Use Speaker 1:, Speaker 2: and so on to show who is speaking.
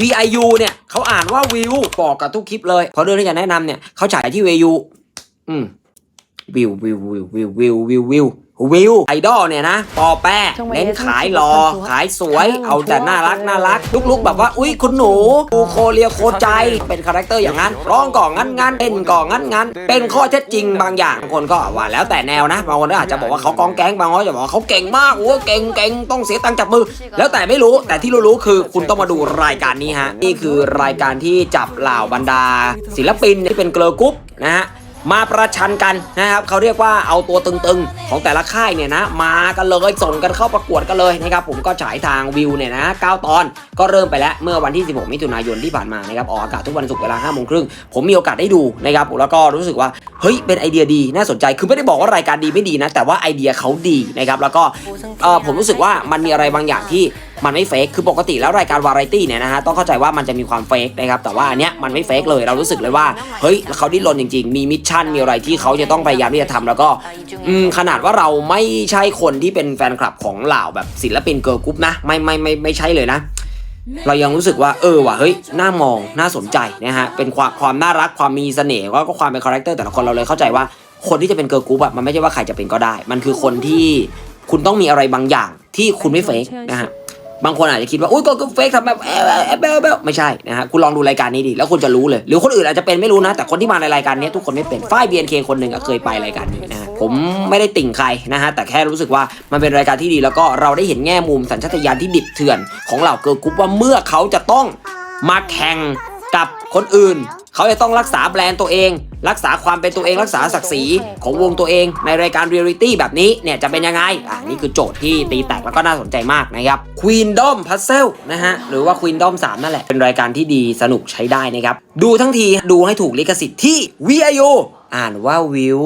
Speaker 1: VIU เนี่ยเขาอ่านว่าวิวบอกกับทุกคลิปเลยเพราะเรื่องที่จะแนะนำเนี่ยเขาฉายที่ VIU อืมวิววิววิววิววิววิววิว วิวไอดอลเนี่ยนะปอแป้เน้นขายหลอขายสวย เอาแต่น่ารักน่ารักลุกๆแบบว่า อุ้ยคุณหนูดูโคเรียโคใจ เป็นคาแรคเตอร์อย่างนั้นร้องก่องั้นงั้นเต้นก่องั้นงั้นเป็นข้อเท็จจริงบางอย่างบางคนก็ว่าแล้วแต่แนวนะบางคนก็อาจจะบอกว่าเขากองแก๊งบางคนก็จะบอกว่าเขาเก่งมากโอ้เก่งเก่งต้องเสียตังค์จับมือ แล้วแต่ไม่รู้แต่ที่รู้ๆคือคุณต้องมาดูรายการนี้ฮะนี่คือรายการที่จับเหล่าบรรดา ศิลปินที่เป็นเกิร์ลกรุ๊ปนะฮะ มาประชันกันนะครับเขาเรียกว่าเอาตัวตึงๆ ของแต่ละค่ายเนี่ยนะมากันเลยส่งกันเข้าประกวดกันเลยนะครับผมก็ฉายทางวิวเนี่ยนะ9ตอนก็เริ่มไปแล้วเมื่อวันที่ 16 มิถุนายนที่ผ่านมานะครับออกอากาศทุกวันศุกร์เวลา5โมงครึ่งผมมีโอกาสได้ดูนะครับแล้วก็รู้สึกว่าเฮ้ยเป็นไอเดียดีน่าสนใจคือไม่ได้บอกว่ารายการดีไม่ดีนะแต่ว่าไอเดียเขาดีนะครับแล้วก็เออผมรู้สึกว่ามันมีอะไรบางอย่างที่ มันไม่เฟกคือปกติแล้วรายการวาไรตี้เนี่ยนะฮะต้องเข้าใจว่ามันจะมีความเฟกนะครับแต่ว่าอันเนี้ยมันไม่เฟกเลยเรารู้สึกเลยว่าเฮ้ยเขาดิ้นรนจริงๆ มีมิชชั่นมีอะไรที่เขาจะต้องพยายามที่จะทำแล้วก็ขนาดว่าเราไม่ใช่คนที่เป็นแฟนคลับของเหล่าแบบศิลปินเกิร์ลกรุ๊ปนะไม่ไม่ไม่ไม่ใช่เลยนะเรายังรู้สึกว่าเออว่ะเฮ้ยน่ามองน่าสนใจนะฮะเป็นความความน่ารักความมีเสน่ห์แล้วก็ความเป็นคาแรคเตอร์แต่ละคนเราเลยเข้าใจว่าคนที่จะเป็นเกิร์ลกรุ๊ปอะมันไม่ใช่ว่าใครจะเป็นก็ได้ มันคือคนที่คุณต้องมีอะไรบางอย่างที่คุณไม่เฟกนะฮะ บางคนอาจจะคิดว่าอุ้ยก็เฟกทำแบบแอบแอบแอบแอบไม่ใช่นะฮะคุณลองดูรายการนี้ดิแล้วคุณจะรู้เลย หรือคนอื่นอาจจะเป็นไม่รู้นะ แต่คนที่มาในรายการนี้ทุกคนไม่เป็นฝ้ายบีเอ็นเคคนหนึ่งเคยไปรายการนี้นะฮะผมไม่ได้ติ่งใครนะฮะแต่แค่รู้สึกว่ามันเป็นรายการที่ดี แล้วก็เราได้เห็นแง่มุมสัญชาตญาณที่ดิบเถื่อนของเหล่าเกิร์ลกรุ๊ปว่าเมื่อเขาจะต้องมาแข่งกับคนอื่น เขาจะต้องรักษาแบรนด์ตัวเอง รักษาความเป็นตัวเองรักษาศักดิ์ศรีของวงตัวเองในรายการเรียลิตี้แบบนี้เนี่ยจะเป็นยังไงอะนี่คือโจทย์ที่ตีแตกแล้วก็น่าสนใจมากนะครับควีนดอมพัซเซลนะฮะหรือว่า Queendom 3นั่นแหละเป็นรายการที่ดีสนุกใช้ได้นะครับดูทั้งทีดูให้ถูกลิขสิทธิ์ที่ VIU อ่านว่าวิว